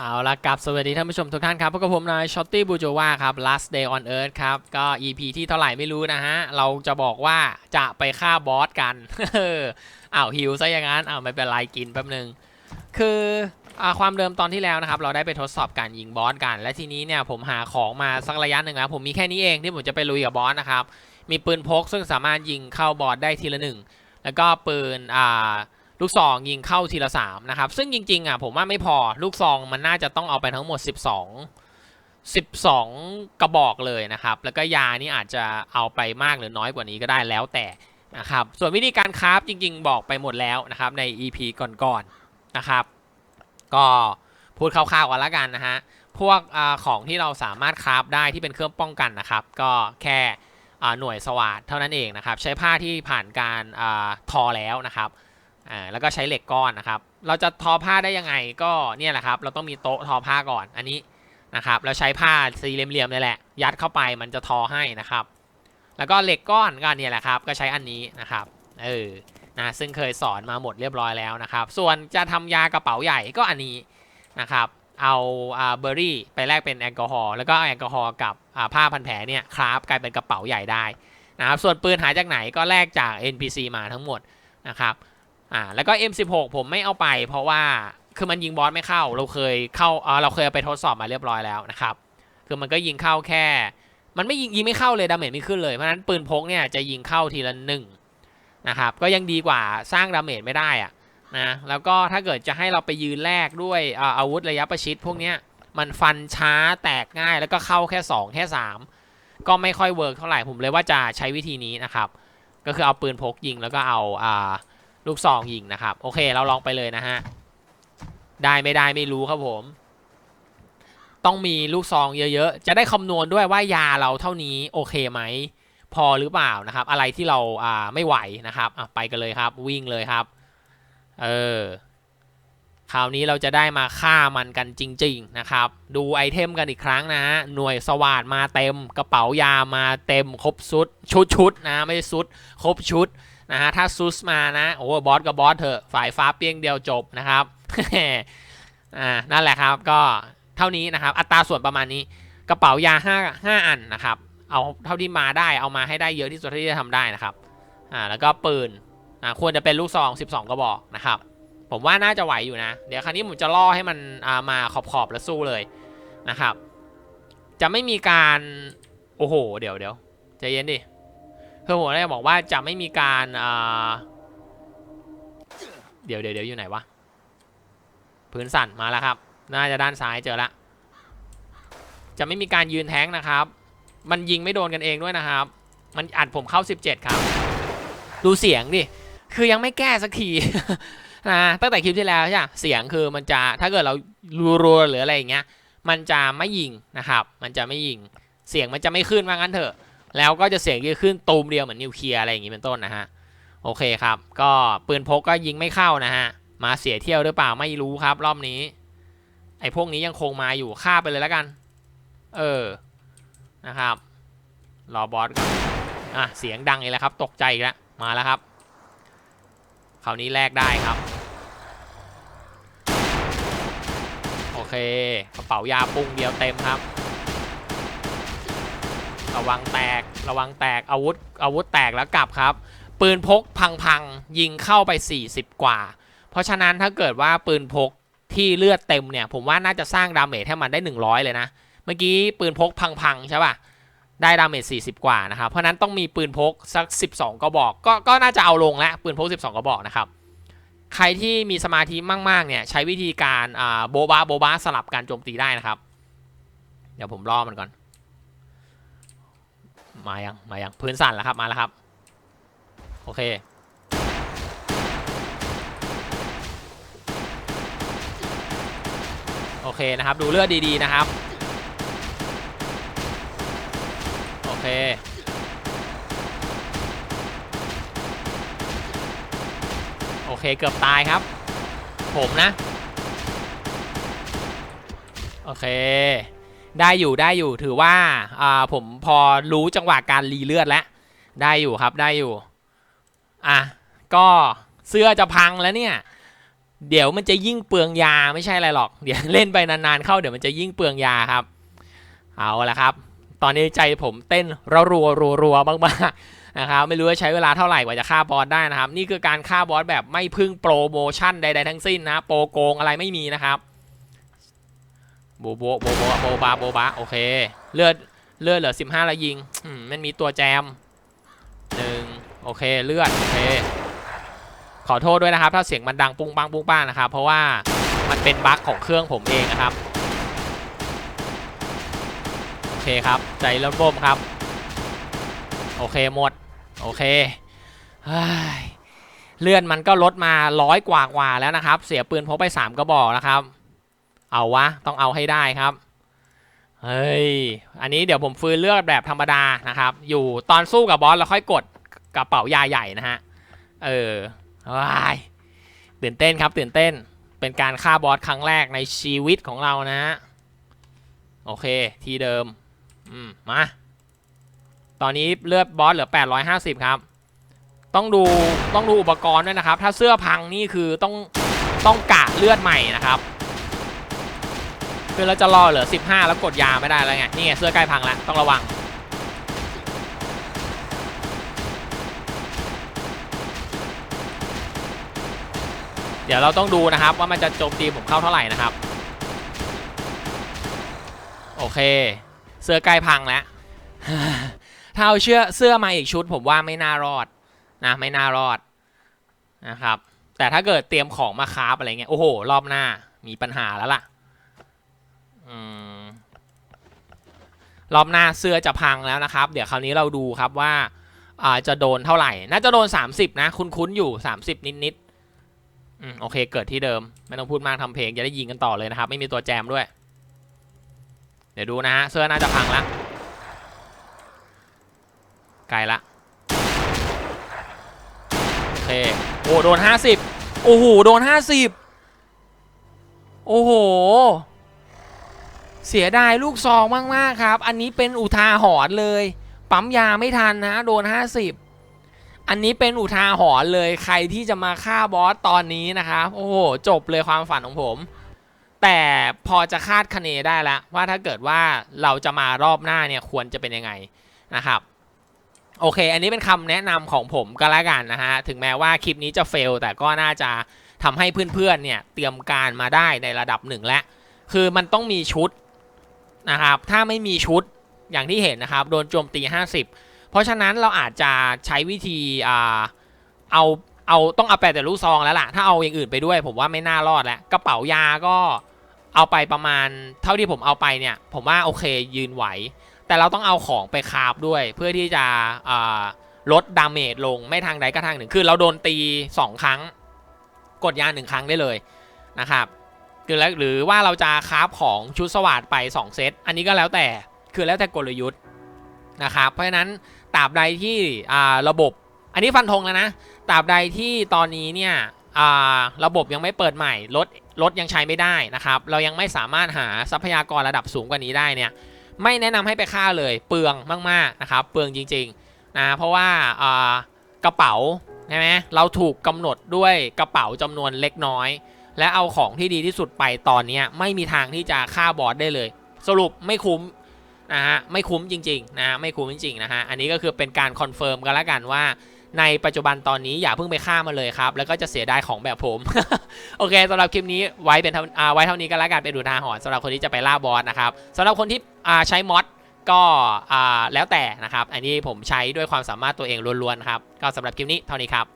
เอาละกับสวัสดีท่านผู้ชมทุกท่านครับพบกับผมนายช็อตตี้บูโจวาครับ last day on earth ครับ ก็ EP ที่เท่าไหร่ไม่รู้นะฮะ เราจะบอกว่าจะไปฆ่าบอสกันอ้าวหิวซะอย่างนั้นอ้าวไม่เป็นไรกินแป๊บนึง คืออความเดิมตอนที่แล้วนะครับ เราได้ไปทดสอบการยิงบอสกัน และทีนี้เนี่ยผมหาของมาสักระยะหนึ่งแล้ว ผมมีแค่นี้เองที่ผมจะไปลุยกับบอสนะครับ มีปืนพกซึ่งสามารถยิงเข้าบอสได้ทีละหนึ่งแล้วก็ปืนอ่า ลูกซองยิงเข้าทีละสามนะครับ ซึ่งจริงๆอะผมว่าไม่พอลูกซองมันน่าจะต้องเอาไปทั้งหมด 12 12 กระบอกเลยนะครับ แล้วก็ยานี่อาจจะเอาไปมากหรือน้อยกว่านี้ก็ได้แล้วแต่นะครับ ส่วนวิธีการคราฟจริง ๆ บอกไปหมดแล้วนะครับใน EP ก่อนๆนะครับ ก็พูดคร่าวๆกันละกันนะฮะพวกอของที่เราสามารถคราฟได้ที่เป็นเครื่องป้องกันนะครับ ก็แค่หน่วยสวัสดเท่านั้นเองนะครับ ใช้ผ้าที่ผ่านการอทอแล้วนะครับ อ่าแล้วก็ใช้เหล็กก้อนนะครับ เราจะทอผ้าได้ยังไงก็เนี่ยแหละครับ เราต้องมีโต๊ะทอผ้าก่อนอันนี้นะครับแล้วใช้ผ้าสี่เหลี่ยมๆนี่แหละ ยัดเข้าไปมันจะทอให้นะครับ แล้วก็เหล็กก้อนก็เนี่ยแหละครับ ก็ใช้อันนี้นะครับเออนะซึ่งเคยสอนมาหมดเรียบร้อยแล้วนะครับ ส่วนจะทำยากระเป๋าใหญ่ก็อันนี้นะครับเอาอ่าเบอร์รี่ไปแลกเป็นแอลกอฮอล์แล้วก็เอาแอลกอฮอล์กับอ่าผ้าพันแผลเนี่ยคราฟกลายเป็นกระเป๋าใหญ่ได้นะครับส่วนปืนหาจากไหนก็แลกจาก NPC มาทั้งหมดนะครับ อ่าแล้วก็ M16 ผมไม่เอาไป เพราะว่าคือมันยิงบอสไม่เข้า เราเคยเข้าเออเราเคยเอาไปทดสอบมาเรียบร้อยแล้วนะครับคือมันก็ยิงเข้าแค่ มันไม่ยิงยิงไม่เข้าเลยดาเมจไม่ขึ้นเลยเพราะนั้นปืนพกเนี่ยจะยิงเข้าทีละหนึ่งนะครับก็ยังดีกว่าสร้างดาเมจไม่ได้อะนะแล้วก็ถ้าเกิดจะให้เราไปยืนแลกด้วยอาอาวุธระยะประชิดพวกเนี้ยมันฟันช้าแตกง่ายแล้วก็เข้าแค่ 2 แค่ 3 ก็ไม่ค่อยเวิร์กเท่าไหร่ผมเลยว่าจะใช้วิธีนี้นะครับ ก็คือเอาปืนพกยิงแล้วก็เอาอ่า ลูกซองยิงนะครับ โอเคเราลองไปเลยนะฮะ ได้ไม่ได้ไม่รู้ครับผม ต้องมีลูกซองเยอะๆ จะได้คำนวณด้วยว่ายาเราเท่านี้โอเคไหม พอหรือเปล่านะครับ อะไรที่เราอ่าไม่ไหวนะครับอะไปกันเลยครับ วิ่งเลยครับ เออคราวนี้เราจะได้มาฆ่ามันกันจริง ๆ นะครับ ดูไอเทมกันอีกครั้งนะฮะหน่วยสวัสดมาเต็ม กระเป๋ายามาเต็ม ครบชุด ชุดชุดๆนะ ไม่ใช่ชุด ครบชุด นะฮะถ้าซุสมานะโอ้บอสกับบอสเถอะฝ่ายฟ้าเปี้ยงเดียวจบนะครับอ่านั่นแหละครับก็เท่านี้นะครับ อัตราส่วนประมาณนี้กระเป๋ายา5 5อันนะครับ เอาเท่าที่มาได้เอามาให้ได้เยอะที่สุดที่จะทำได้นะครับอ่าแล้วก็ปืนอ่าควรจะเป็นลูกซอง 12 กระบอกนะครับผมว่าน่าจะไหวอยู่นะ เดี๋ยวครั้นี้ผมจะล่อให้มันอามาขอบๆแล้วสู้เลยนะครับ จะไม่มีการ โอ้โห เดี๋ยวเดี๋ยวใจเย็นดิ คือผมได้บอกว่าจะไม่มีการเดี๋ยวเดี๋ยวเดี๋ยวอยู่ไหนวะพื้นสั่นมาแล้วครับ น่าจะด้านซ้ายเจอละจะไม่มีการยืนแท้งนะครับ มันยิงไม่โดนกันเองด้วยนะครับ มันอัดผมเข้า 17 ครับ ดูเสียงดิ คือยังไม่แก้สักทีนะตั้งแต่คลิปที่แล้วใช่ปะเสียงคือมันจะถ้าเกิดเรารัวๆหรืออะไรอย่างเงี้ย มันจะไม่ยิงนะครับ มันจะไม่ยิง เสียงมันจะไม่ขึ้นว่างั้นเถอะ แล้วก็จะเสียงจะขึ้นตูมเดียวเหมือนนิวเคลียร์อะไรอย่างงี้เป็นต้นนะฮะโอเคครับ ก็ปืนพกก็ยิงไม่เข้านะฮะมาเสียเที่ยวหรือเปล่าไม่รู้ครับ รอบนี้ ไอ้พวกนี้ยังคงมาอยู่ฆ่าไปเลยแล้วกัน เออนะครับรอบอสอนอะเสียงดังอีกแล้วครับ ตกใจอีกแล้วมาแล้วครับคราวนี้แลกได้ครับโอเคกระเป๋ายาปุ้งเดียวเต็มครับ ระวังแตก ระวังแตก อาวุธ อาวุธแตกแล้วกลับครับ ปืนพกพังๆ ยิงเข้าไป 40 กว่า เพราะฉะนั้นถ้าเกิดว่าปืนพกที่เลือดเต็มเนี่ย ผมว่าน่าจะสร้างดาเมจให้มันได้ 100 เลยนะ เมื่อกี้ปืนพกพังๆ ใช่ป่ะ ได้ดาเมจ40 กว่านะครับ เพราะนั้นต้องมีปืนพกสัก 12กระบอก ก็ ก็น่าจะเอาลงแล้ว ปืนพก 12กระบอกนะครับ ใครที่มีสมาธิมากๆ เนี่ย ใช้วิธีการโบบาโบบาสลับการโจมตีได้นะครับ เดี๋ยวผมล่อมันก่อน มายังมายังพื้นสั่นแล้วครับมาแล้วครับ โอเค โอเคนะครับดูเลือดดีๆนะครับ โอเคโอเคเกือบตายครับ ผมนะ โอเค ได้อยู่ได้อยู่ถือว่าอ่าผมพอรู้จังหวะการรีเลือดแล้วได้อยู่ครับได้อยู่อะก็เสื้อจะพังแล้วเนี่ย เดี๋ยวมันจะยิ่งเปลืองยาไม่ใช่อะไรหรอก เดี๋ยวเล่นไปนานๆเข้าเดี๋ยวมันจะยิ่งเปลืองยาครับ เอาละครับ ตอนนี้ใจผมเต้นรัวรัวรัวรัวมากๆนะครับ ไม่รู้ว่าใช้เวลาเท่าไหร่กว่าจะฆ่าบอสได้นะครับ นี่คือการฆ่าบอสแบบไม่พึ่งโปรโมชั่นใดๆทั้งสิ้นนะ โปรโกงอะไรไม่มีนะครับ โบโบโบโบโบบาโบบาโอเค เลือดเลือดเหลือ15แล้วยิงมันมีตัวแจมหนึ่งโอเคเลือดโอเคขอโทษด้วยนะครับ ถ้าเสียงมันดังปุ้งปังปุ้งป้างนะครับ เพราะว่ามันเป็นบั๊กของเครื่องผมเองนะครับโอเคครับ ใจเริ่มบ่มครับ โอเคหมด โอเคเลื่อนมันก็ลดมาร้อยกว่ากว่าแล้วนะครับ เสียปืนพกไปสามกระบอกนะครับ เอาวะ ต้องเอาให้ได้ครับ เฮ้ย อันนี้เดี๋ยวผมฟื้นเลือดแบบธรรมดานะครับ อยู่ตอนสู้กับบอสเราค่อยกดกระเป๋ายาใหญ่นะฮะ เออว้ายตื่นเต้นครับตื่นเต้น เป็นการฆ่าบอสครั้งแรกในชีวิตของเรานะฮะ โอเค ทีเดิม อืม มา ตอนนี้เลือดบอสเหลือ 850 ครับ ต้องดูต้องดูอุปกรณ์ด้วยนะครับ ถ้าเสื้อพังนี่คือต้องต้องกะเลือดใหม่นะครับ คือเราจะรอเหลือ 15 แล้วกดยาไม่ได้แล้วไง นี่ไงเสื้อใกล้พังแล้วต้องระวัง เดี๋ยวเราต้องดูนะครับว่ามันจะโจมตีผมเข้าเท่าไหร่นะครับ โอเค เสื้อใกล้พังแล้ว ถ้าเอาเชื่อเสื้อมาอีกชุด ผมว่าไม่น่ารอดนะไม่น่ารอดนะครับ แต่ถ้าเกิดเตรียมของมาคราฟอะไรเงี้ยโอ้โห รอบหน้ามีปัญหาแล้วล่ะ รอบหน้าเสื้อจะพังแล้วนะครับ เดี๋ยวคราวนี้เราดูครับว่าอาจะโดนเท่าไหร่ น่าจะโดน 30 นะ คุ้นๆอยู่ 30 นิดๆอืมโอเค เกิดที่เดิม ไม่ต้องพูดมากทำเพลงจะได้ยิงกันต่อเลยนะครับ ไม่มีตัวแจมด้วย เดี๋ยวดูนะฮะ เสื้อน่าจะพังล้วไกลละโอเค โอ้โดน 50 โอ้โห โดน 50 โอ้โห เสียดายลูกซองมาก ๆ ครับ อันนี้เป็นอุทาหรณ์เลย ปั๊มยาไม่ทันนะ โดน 50 อันนี้เป็นอุทาหรณ์เลยใครที่จะมาฆ่าบอสตอนนี้นะครับ โอ้โห จบเลยความฝันของผม แต่พอจะคาดคะเนได้แล้วว่าถ้าเกิดว่าเราจะมารอบหน้าเนี่ยควรจะเป็นยังไงนะครับโอเค อันนี้เป็นคำแนะนำของผมก็แล้วกันนะฮะ ถึงแม้ว่าคลิปนี้จะเฟล แต่ก็น่าจะทำให้เพื่อนๆ เนี่ย เตรียมการมาได้ในระดับหนึ่งแล้ว คือมันต้องมีชุด นะครับ ถ้าไม่มีชุดอย่างที่เห็นนะครับ โดนโจมตี 50 เพราะฉะนั้นเราอาจจะใช้วิธีอ่าเอาเอาต้องเอาไปแต่ลูกซองแล้วล่ะ ถ้าเอาอย่างอื่นไปด้วยผมว่าไม่น่ารอดแล้ว กระเป๋ายาก็เอาไปประมาณเท่าที่ผมเอาไปเนี่ย ผมว่าโอเคยืนไหว แต่เราต้องเอาของไปคาบด้วย เพื่อที่จะลดดาเมจลงไม่ทางใดก็ทางหนึ่ง คือเราโดนตี 2 ครั้ง กดยาหนึ่งครั้งได้เลยนะครับ คือแล้วหรือว่าเราจะคาบของชุดสวัสดไป 2 เซต อันนี้ก็แล้วแต่คือแล้วแต่กลยุทธ์นะครับ เพราะฉะนั้นตราบใดที่ระบบ อันนี้ฟันธงแล้วนะตราบใดที่ตอนนี้เนี่ยระบบยังไม่เปิดใหม่รถรถยังใช้ไม่ได้นะครับ เรายังไม่สามารถหาทรัพยากรระดับสูงกว่านี้ได้เนี่ยไม่แนะนำให้ไปฆ่าเลยเปลืองมากๆนะครับ เปลืองจริงๆนะเพราะว่าอ่ากระเป๋าใช่ไหมเราถูกกำหนดด้วยกระเป๋าจำนวนเล็กน้อย และเอาของที่ดีที่สุดไปตอนนี้ไม่มีทางที่จะฆ่าบอสได้เลย สรุปไม่คุ้มนะฮะไม่คุ้มจริงๆนะฮะไม่คุ้มจริงๆนะฮะอันนี้ก็คือเป็นการคอนเฟิร์มกันล้วกันว่าในปัจจุบันตอนนี้อย่าเพิ่งไปฆ่ามาเลยครับ แล้วก็จะเสียดายของแบบผม โอเคสำหรับคลิปนี้ไว้เป็นเท่าอ่าไว้เท่านี้ก็แล้วกันเป็นดูทาหรณ์สำหรับคนที่จะไปล่าบอสนะครับสำหรับคนที่อ่าใช้มอดก็อ่าแล้วแต่นะครับ อันนี้ผมใช้ด้วยความสามารถตัวเองล้วนๆครับก็สำหรับคลิปนี้เท่านี้ครับ